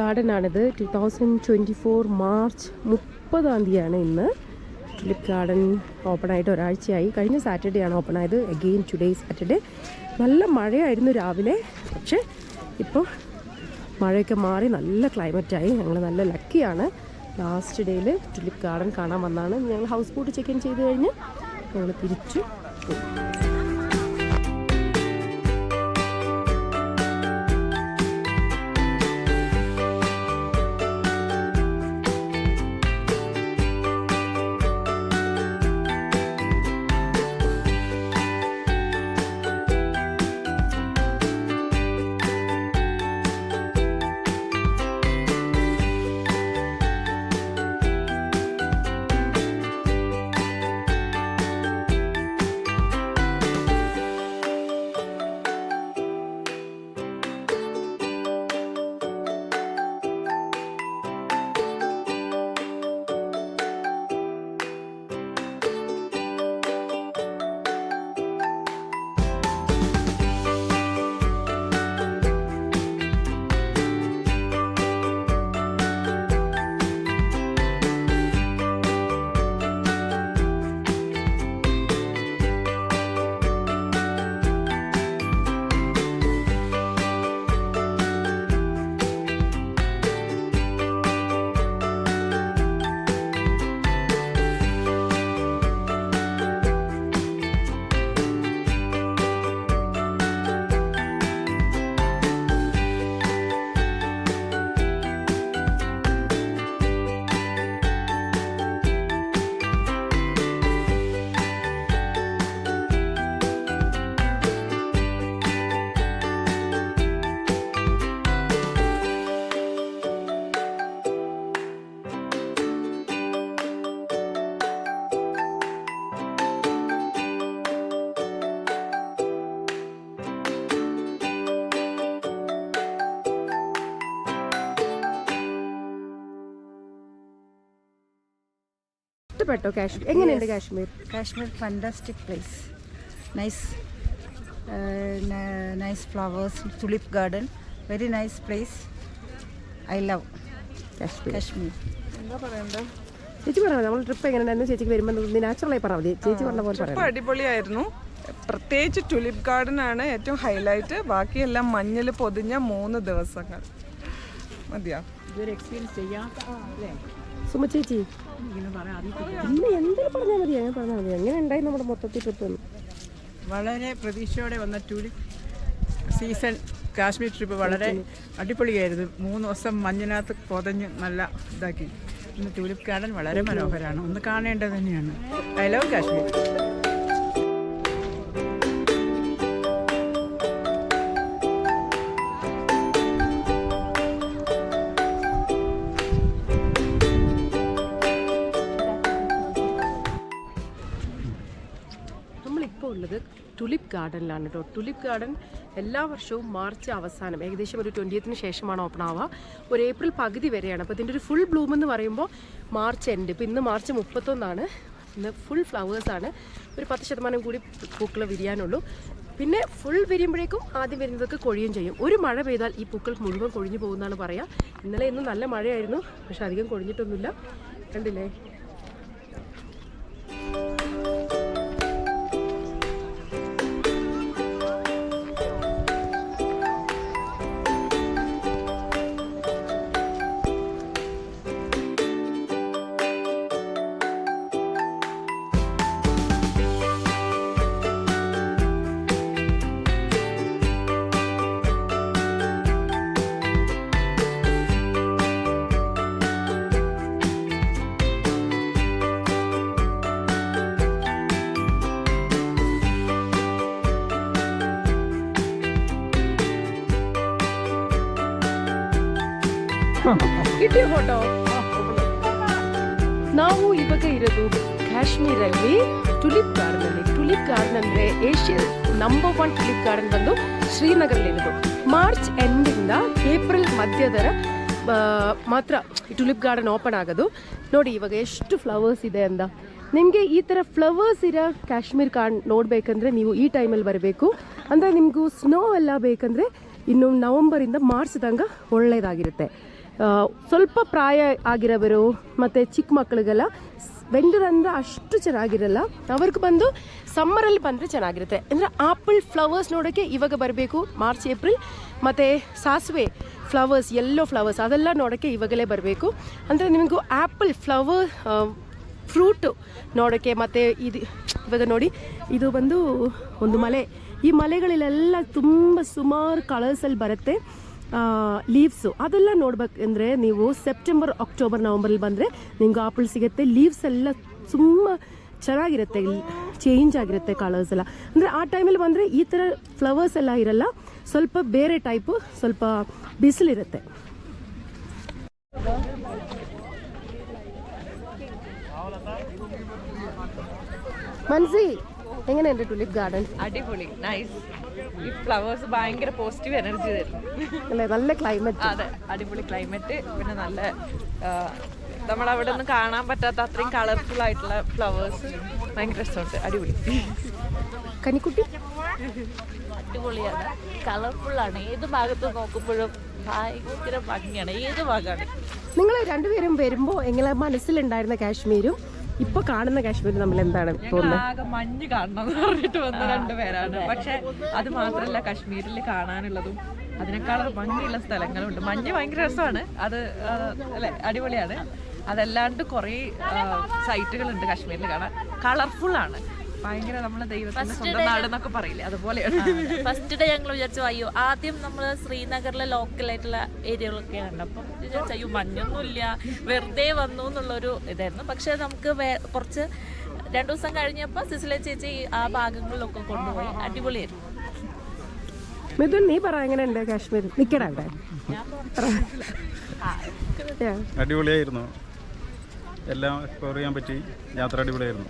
Garden ആണിത് two thousand twenty four March മുപ്പതാം തീയതിയാണ് ഇന്ന്. ടുലിപ്പ് ഗാർഡൻ ഓപ്പൺ ആയിട്ട് ഒരാഴ്ചയായി. കഴിഞ്ഞ സാറ്റർഡേ ആണ് ഓപ്പൺ ആയത് അഗെയിൻ ടുഡേ സാറ്റർഡേ നല്ല മഴയായിരുന്നു രാവിലെ. പക്ഷേ ഇപ്പോൾ മഴയൊക്കെ മാറി നല്ല ക്ലൈമറ്റായി ഞങ്ങൾ നല്ല ലക്കിയാണ് ലാസ്റ്റ് ഡേയിൽ ടുലിപ്പ് ഗാർഡൻ കാണാൻ വന്നാണ്. ഞങ്ങൾ ഹൗസ് ബോട്ട് ചെക്ക് ഇൻ ചെയ്ത് കഴിഞ്ഞ് ഞങ്ങൾ തിരിച്ചു ഇഷ്ടപ്പെട്ടോ കാശ്മീർ? എങ്ങനെയുണ്ട് Kashmir? Kashmir fantastic place nice nice flowers nice garden very nice place I love I love Kashmir. എന്താ പറയണ്ടേ? ചേച്ചി പറഞ്ഞത് നമ്മൾ ട്രിപ്പ് എങ്ങനെയായിരുന്നു ചേച്ചിക്ക് വരുമ്പോൾ നാച്ചുറലായി പറഞ്ഞാൽ മതി. ചേച്ചി പറഞ്ഞ പോലെ ട്രിപ്പ് അടിപൊളിയായിരുന്നു. പ്രത്യേകിച്ച് ടുലിപ്പ് ഗാർഡൻ ആണ് ഏറ്റവും ഹൈലൈറ്റ് ബാക്കിയെല്ലാം മഞ്ഞിൽ പൊതിഞ്ഞ മൂന്ന് ദിവസങ്ങൾ. മതിയാ? ഇതൊരു എക്സ്പീരിയൻസ് ചെയ്യാത്ത സുമ ചേച്ചി ഇന്ന് എന്തെങ്കിലും പറഞ്ഞാൽ മതി അങ്ങനെ പറഞ്ഞാൽ മതി എങ്ങനെ ഉണ്ടായി നമ്മുടെ മൊത്തത്തിൽ എന്ന്? വളരെ പ്രതീക്ഷയോടെ വന്ന ടൂലിപ്പ് സീസൺ കാശ്മീർ ട്രിപ്പ് വളരെ അടിപൊളിയായിരുന്നു. മൂന്ന് ദിവസം മഞ്ഞിനകത്ത് പൊതഞ്ഞ് നല്ല ഇതാക്കി. ഇന്ന് ടൂലിപ്പ് ഗാർഡൻ വളരെ മനോഹരമാണ്. ഒന്ന് കാണേണ്ടത് തന്നെയാണ്. ഐ ലവ് കാശ്മീർ നമ്മളിപ്പോൾ ഉള്ളത് ടുലിപ്പ് ഗാർഡനിലാണ് കേട്ടോ ടുലിപ്പ് ഗാർഡൻ എല്ലാ വർഷവും മാർച്ച് അവസാനം ഏകദേശം ഒരു ട്വന്റിയത്തിന് ശേഷമാണ് ഓപ്പൺ ആവുക. ഒരു ഏപ്രിൽ പകുതി വരെയാണ്. അപ്പോൾ ഇതിന്റെ ഒരു ഫുൾ ബ്ലൂം എന്ന് പറയുമ്പോൾ മാർച്ച് എൻഡ് ഇപ്പോൾ ഇന്ന് മാർച്ച് മുപ്പത്തൊന്നാണ്. ഇന്ന് ഫുൾ ഫ്ലവേഴ്സാണ് ഒരു പത്ത് ശതമാനം കൂടി പൂക്കൾ വിരിയാനുള്ളൂ. പിന്നെ ഫുൾ വിരിയുമ്പോഴേക്കും ആദ്യം വരുന്നതൊക്കെ കൊഴിയും ചെയ്യും. ഒരു മഴ പെയ്താൽ ഈ പൂക്കൾ മുഴുവൻ കൊഴിഞ്ഞു പോകുന്നതാണ് പറയുക ഇന്നലെ ഇന്നും നല്ല മഴയായിരുന്നു പക്ഷെ അധികം കൊഴിഞ്ഞിട്ടൊന്നുമില്ല. കണ്ടില്ലേ? ಕಿಟಿ ಫೋಟೋ ನಾವು ಇವಾಗ ಇರೋದು ಕಾಶ್ಮೀರಲ್ಲಿ ಟುಲಿಪ್ ಗಾರ್ಡನ್ ಅಲ್ಲಿ ಟುಲಿಪ್ ಗಾರ್ಡನ್ ಅಂದ್ರೆ Asian number one tulip garden ಬಂದು ಶ್ರೀನಗರಲ್ಲಿರೋದು. ಮಾರ್ಚ್ ಎಂಡಿಂದ ಏಪ್ರಿಲ್ ಮಧ್ಯದರ ಮಾತ್ರ ಟುಲಿಪ್ ಗಾರ್ಡನ್ ಓಪನ್ ಆಗೋದು. ನೋಡಿ, ಇವಾಗ ಎಷ್ಟು ಫ್ಲವರ್ಸ್ ಇದೆ ಅಂದ ನಿಮಗೆ ಈ ಥರ ಫ್ಲವರ್ಸ್ ಇರೋ ಕಾಶ್ಮೀರ್ ಕಾರ್ಡ್ ನೋಡಬೇಕಂದ್ರೆ ನೀವು ಈ ಟೈಮಲ್ಲಿ ಬರಬೇಕು. ಅಂದರೆ ನಿಮಗೂ ಸ್ನೋ ಎಲ್ಲ ಬೇಕಂದರೆ ಇನ್ನು ನವಂಬರಿಂದ ಮಾರ್ಚ್ ದಂಗ ಒಳ್ಳೆಯದಾಗಿರುತ್ತೆ ಸ್ವಲ್ಪ ಪ್ರಾಯ ಆಗಿರೋವರು ಮತ್ತು ಚಿಕ್ಕ ಮಕ್ಕಳಿಗೆಲ್ಲ ವೆಂಡರ್ ಅಂದರೆ ಅಷ್ಟು ಚೆನ್ನಾಗಿರಲ್ಲ. ಅವ್ರಿಗೆ ಬಂದು ಸಮ್ಮರಲ್ಲಿ ಬಂದರೆ ಚೆನ್ನಾಗಿರುತ್ತೆ. ಅಂದರೆ ಆಪಲ್ ಫ್ಲವರ್ಸ್ ನೋಡೋಕ್ಕೆ ಇವಾಗ ಬರಬೇಕು ಮಾರ್ಚ್ ಏಪ್ರಿಲ್ ಮತ್ತು ಸಾಸಿವೆ ಫ್ಲವರ್ಸ್ ಎಲ್ಲೋ ಫ್ಲವರ್ಸ್ ಅದೆಲ್ಲ ನೋಡೋಕ್ಕೆ ಇವಾಗಲೇ ಬರಬೇಕು. ಅಂದರೆ ನಿಮಗೂ ಆ್ಯಪಲ್ ಫ್ಲವರ್ ಫ್ರೂಟು ನೋಡೋಕ್ಕೆ ಮತ್ತು ಇದು, ಇವಾಗ ನೋಡಿ, ಇದು ಬಂದು ಒಂದು ಮಲೆ. ಈ ಮಲೆಗಳಲ್ಲೆಲ್ಲ ತುಂಬ ಸುಮಾರು ಕಲರ್ಸಲ್ಲಿ ಬರುತ್ತೆ. ಲೀವ್ಸು ಅದೆಲ್ಲ ನೋಡ್ಬೇಕಂದ್ರೆ ನೀವು ಸೆಪ್ಟೆಂಬರ್ ಅಕ್ಟೋಬರ್ ನವಂಬರಲ್ಲಿ ಬಂದರೆ ನಿಮ್ಗೆ ಆಪಲ್ ಸಿಗುತ್ತೆ. ಲೀವ್ಸ್ ಎಲ್ಲ ತುಂಬ ಚೆನ್ನಾಗಿರುತ್ತೆ. ಚೇಂಜ್ ಆಗಿರುತ್ತೆ ಕಲರ್ಸ್ ಎಲ್ಲ. ಅಂದರೆ ಆ ಟೈಮಲ್ಲಿ ಬಂದರೆ ಈ ಥರ ಫ್ಲವರ್ಸ್ ಎಲ್ಲ ಇರಲ್ಲ. ಸ್ವಲ್ಪ ಬೇರೆ ಟೈಪು ಸ್ವಲ್ಪ ಬಿಸಿಲಿರುತ್ತೆ. ಮನ್ಸಿ എങ്ങനെയുണ്ട് ടുലിപ്പ് ഗാർഡൻ അടിപൊളി നൈസ് ഈ ഫ്ലവേഴ്സ് ഭയങ്കര പോസിറ്റീവ് എനർജി തരും. അല്ലേ? നല്ല ക്ലൈമറ്റ് അതെ. അടിപൊളി ക്ലൈമറ്റ് പിന്നെ നല്ല നമ്മളവിടെ ഒന്നും കാണാൻ പറ്റാത്ത അത്രയും കളർഫുൾ ആയിട്ടുള്ള ഫ്ലവേഴ്സ് ഭയങ്കര രസമുണ്ട്. അടിപൊളി. കനിക്കുട്ടി? അടിപൊളിയാണ്. കളർഫുള്ളാണ് ഏത് ഭാഗത്ത് നോക്കുമ്പോഴും ഭയങ്കര ഭംഗിയാണ്. ഏത് ഭാഗമാണ്? നിങ്ങൾ രണ്ടുപേരും വരുമ്പോൾ എങ്ങനെ മനസ്സിലുണ്ടായിരുന്ന കാശ്മീരും ഇപ്പോൾ കാണുന്ന കാശ്മീർ നമ്മൾ എന്താണ് തോന്നുന്നത് മഞ്ഞ് കാണണം എന്ന് പറഞ്ഞിട്ട് വന്ന രണ്ടുപേരാണ് പക്ഷെ അത് മാത്രല്ല കാശ്മീരിൽ കാണാനുള്ളതും അതിനേക്കാൾ ഭംഗിയുള്ള സ്ഥലങ്ങളുണ്ട്. മഞ്ഞ് ഭയങ്കര രസമാണ്. അത് അല്ലെ അല്ലേ അടിപൊളിയാണ്. അതല്ലാണ്ട് കുറേ സൈറ്റുകളുണ്ട് കാശ്മീരിൽ കാണാൻ. കളർഫുൾ ആണ്. ഭയങ്കര നമ്മളെ ദൈവത്തിന്റെ സ്വന്തം നാട് എന്നൊക്കെ പറയില്ലേ? അതുപോലെയാണ്. ഫസ്റ്റ് ഡേ ഞങ്ങൾ വിചാരിച്ചു അയ്യോ ആദ്യം നമ്മൾ ശ്രീനഗറിലെ ലോക്കലായിട്ടുള്ള ഏരിയകളൊക്കെ ഉണ്ട് അപ്പം വിചാരിച്ചു അയ്യോ മഞ്ഞൊന്നുമില്ല. വെറുതെ വന്നു എന്നുള്ളൊരു ഇതായിരുന്നു. പക്ഷെ നമുക്ക് കുറച്ച് രണ്ടു ദിവസം കഴിഞ്ഞപ്പോൾ സിസിലെ ചേച്ചി ആ ഭാഗങ്ങളിലൊക്കെ കൊണ്ടുപോയി. അടിപൊളിയായിരുന്നു. മിഥുൻ നീ പറ എങ്ങനെയുണ്ട് കാശ്മീർ? നിക്കട അവിടെ. അടിപൊളിയായിരുന്നു. എല്ലാം എക്സ്പ്ലോർ ചെയ്യാൻ പറ്റി. യാത്ര അടിപൊളിയായിരുന്നു.